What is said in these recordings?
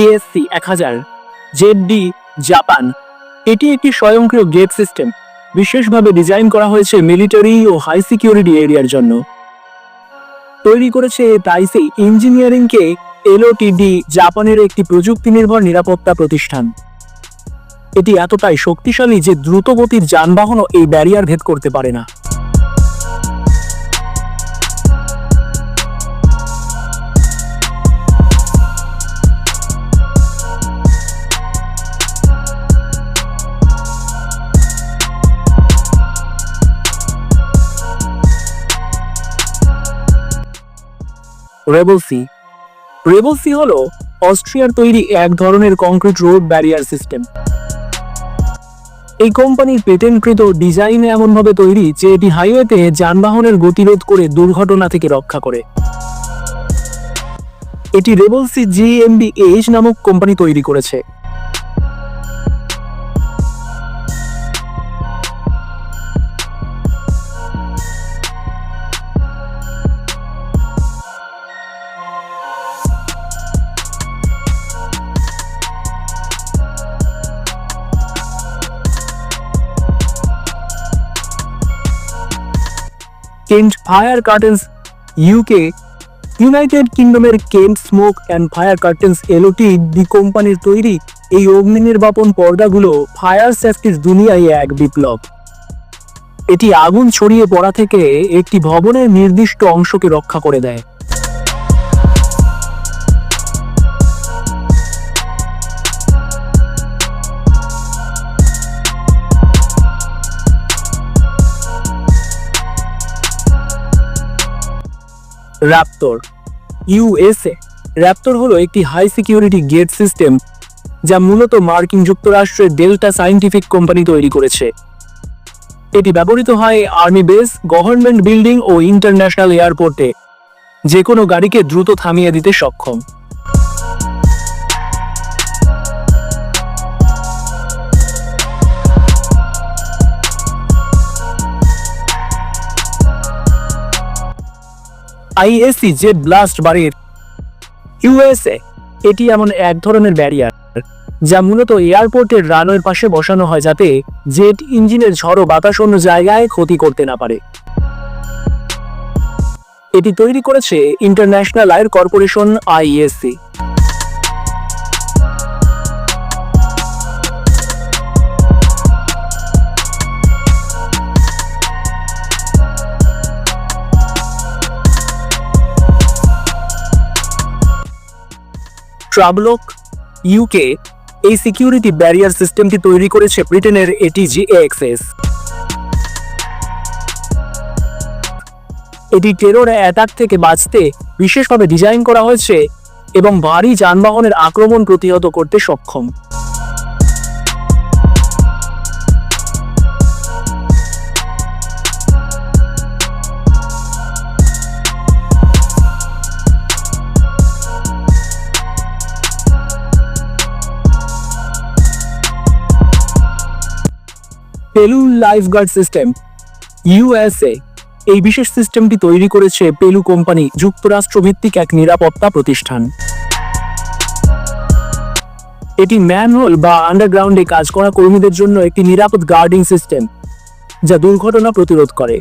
TSC এক হাজার, জেডডি Japan. এটি একটি স্বয়ংক্রিয় গেট সিস্টেম। বিশেষভাবে ডিজাইন করা হয়েছে মিলিটারি ও হাই সিকিউরিটি এরিয়ার জন্য। তৈরি করেছে তাইসি ইঞ্জিনিয়ারিংকে এলওটিডি, জাপানের একটি প্রযুক্তি নির্ভর নিরাপত্তা প্রতিষ্ঠান। এটি এতটাই শক্তিশালী যে দ্রুতগতির যানবাহনও এই ব্যারিয়ার ভেদ করতে পারে না। রেবলসি রেবলসি হলো অস্ট্রিয়ার তৈরি এক ধরনের কংক্রিট রোড ব্যারিয়ার সিস্টেম। এই কোম্পানির পেটেন্টকৃত ডিজাইন এমনভাবে তৈরি যে এটি হাইওয়েতে যানবাহনের গতিরোধ করে দুর্ঘটনা থেকে রক্ষা করে। এটি রেবলসি জিএমবি এইচ নামক কোম্পানি তৈরি করেছে। Kent fire curtains UK United কিংডমের Kent smoke and fire curtains LOT the কোম্পানির তৈরি এই অগ্নি নির্বাপন পর্দাগুলো ফায়ার সেফটির দুনিয়ায় এক বিপ্লব। এটি আগুন ছড়িয়ে পড়া থেকে একটি ভবনের নির্দিষ্ট অংশকে রক্ষা করে দেয়। র্যাপ্টর ইউএসএ র্যাপ্টর হলো একটি হাই সিকিউরিটি গেট সিস্টেম যা মূলত মার্কিন যুক্তরাষ্ট্রের ডেল্টা সায়েন্টিফিক কোম্পানি তৈরি করেছে। এটি ব্যবহৃত হয় আর্মি বেস গভর্নমেন্ট বিল্ডিং ও ইন্টারন্যাশনাল এয়ারপোর্টে যে কোনো গাড়িকে দ্রুত থামিয়ে দিতে সক্ষম। ISC jet blast barrier USA, এটি এমন এক ধরনের ব্যারিয়ার যা মূলত এয়ারপোর্টের রানওয়ের পাশে বসানো হয় যাতে জেট ইঞ্জিনের ঝড়ো বাতাস অন্য জায়গায় ক্ষতি করতে না পারে। এটি তৈরি করেছে ইন্টারন্যাশনাল আয়ের কর্পোরেশন আইএসসি। ট্রাবলক ইউকে এই সিকিউরিটি ব্যারিয়ার সিস্টেমটি তৈরি করেছে ব্রিটেনের এটিজি এক্সএস এটি টেরোর অ্যাটাক থেকে বাঁচতে বিশেষভাবে ডিজাইন করা হয়েছে এবং ভারী যানবাহনের আক্রমণ প্রতিহত করতে সক্ষম। পেলু লাইফগার্ড সিস্টেম ইউএসএ এই বিশেষ সিস্টেমটি তৈরি করেছে পেলু কোম্পানি যুক্তরাষ্ট্র ভিত্তিক এক নিরাপত্তা প্রতিষ্ঠান। এটি ম্যানহোল বা আন্ডারগ্রাউন্ডে কাজ করা কর্মীদের জন্য একটি নিরাপদ গার্ডিং সিস্টেম যা দুর্ঘটনা প্রতিরোধ করে।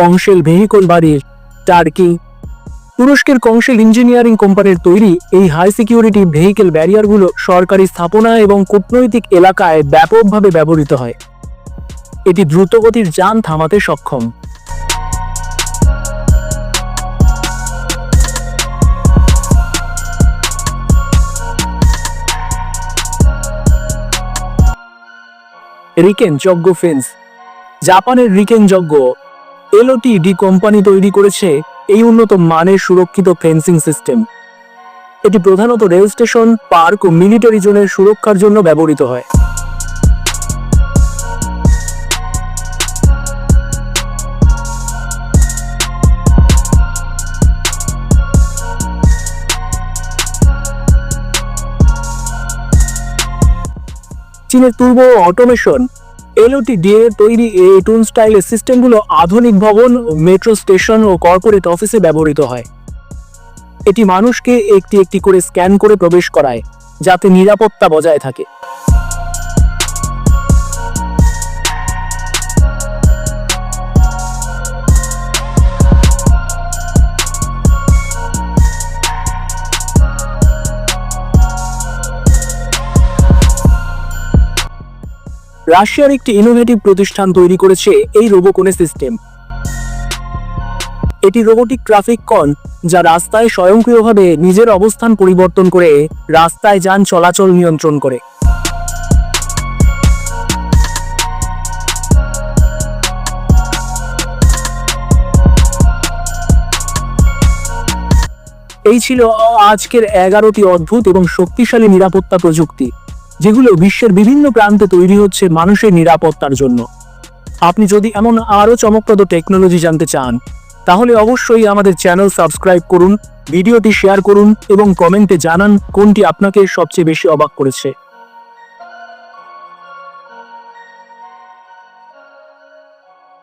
কংশেল ভেহিকল বাড়ির টার্কি। তুরস্কের কংশেল ইঞ্জিনিয়ারিং কোম্পানির তৈরি এই হাই সিকিউরিটি ভেহিকেল ব্যারিয়ারগুলো সরকারি স্থাপনা এবং কূটনৈতিক এলাকায় ব্যাপকভাবে ব্যবহৃত হয়। এটি দ্রুতগতির যান থামাতে সক্ষম। রিকেন যজ্ঞ ফেন্স। জাপানের রিকেন যজ্ঞ এলওটি কোম্পানি তৈরি করেছে এই উন্নত মানের সুরক্ষিত ফেন্সিং সিস্টেম এটি প্রধানত রেল স্টেশন পার্ক ও মিলিটারি জোনের সুরক্ষার জন্য ব্যবহৃত হয়। চীনের তুর্ব অটোমেশন এলওটি দিয়ে তৈরি এই টুন স্টাইলের সিস্টেমগুলো আধুনিক ভবন মেট্রো স্টেশন ও কর্পোরেট অফিসে ব্যবহৃত হয়। এটি মানুষকে একটি একটি করে স্ক্যান করে প্রবেশ করায়, যাতে নিরাপত্তা বজায় থাকে। রাশিয়ার একটি ইনোভেটিভ প্রতিষ্ঠান তৈরি করেছে এই রোবোকোনে সিস্টেম এটি রোবোটিক ট্রাফিক কন যা রাস্তায় স্বয়ংক্রিয়ভাবে নিজের অবস্থান পরিবর্তন করে রাস্তায় যান চলাচল নিয়ন্ত্রণ করে। এই ছিল আজকের এগারোটি অদ্ভুত এবং শক্তিশালী নিরাপত্তা প্রযুক্তি। যেগুলো বিশ্বের বিভিন্ন প্রান্তে তৈরি হচ্ছে মানুষের নিরাপত্তার জন্য। আপনি যদি এমন আরও চমকপ্রদ টেকনোলজি জানতে চান, তাহলে অবশ্যই আমাদের চ্যানেল সাবস্ক্রাইব করুন, ভিডিওটি শেয়ার করুন এবং কমেন্টে জানান কোনটি আপনাকে সবচেয়ে বেশি অবাক করেছে।